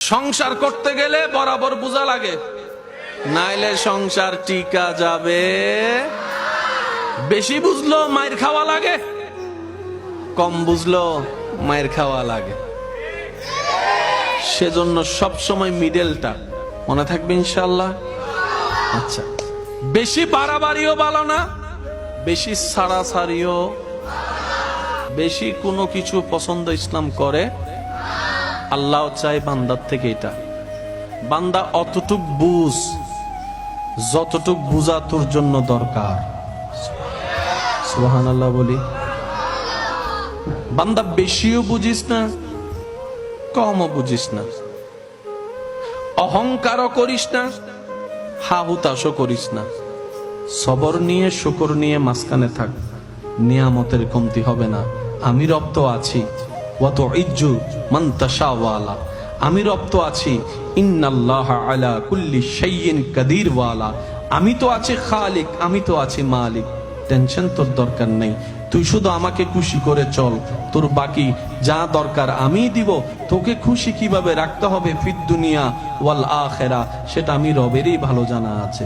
সংসার করতে গেলে বরাবর বোঝা লাগে। নাইলে সংসার টিকা যাবে। বেশি বুঝলো মায়ের খাওয়া লাগে, কম বুঝলো মায়ের খাওয়া লাগে। সেজন্য সব সময় মিডলটা মনে থাকবে ইনশাল্লাহ আচ্ছা বেশি বাড়াবাড়িও ভালো না, বেশি ছাড়াছাড়িও। বেশি কোনো কিছু পছন্দ ইসলাম করে আল্লাহ চাই বান্দার থেকে এটা। বান্দা অতটুক বুঝ, যতটুক বুঝা তোর জন্য দরকার। সুহান আল্লাহ বলি। বান্দা বেশিও বুঝিস না, কমও বুঝিস না। অহংকারও করিস না, হাহুতাশও করিস না। সবর নিয়ে, শুকর নিয়ে মাঝখানে থাক, নিয়ামতের কমতি হবে না। আমি রপ্ত আছি। আমি রপ্ত আছি। কুল্লি আমি তো আছি খালিক, আমি তো আছি মালিক। টেনশন তোর দরকার নেই। তুই শুধু আমাকে খুশি করে চল। তোর বাকি যা দরকার আমি দিব। তোকে খুশি কীভাবে রাখতে হবে ফিদ দুনিয়া ওয়াল আখেরা, সেটা আমি রবেরই ভালো জানা আছে।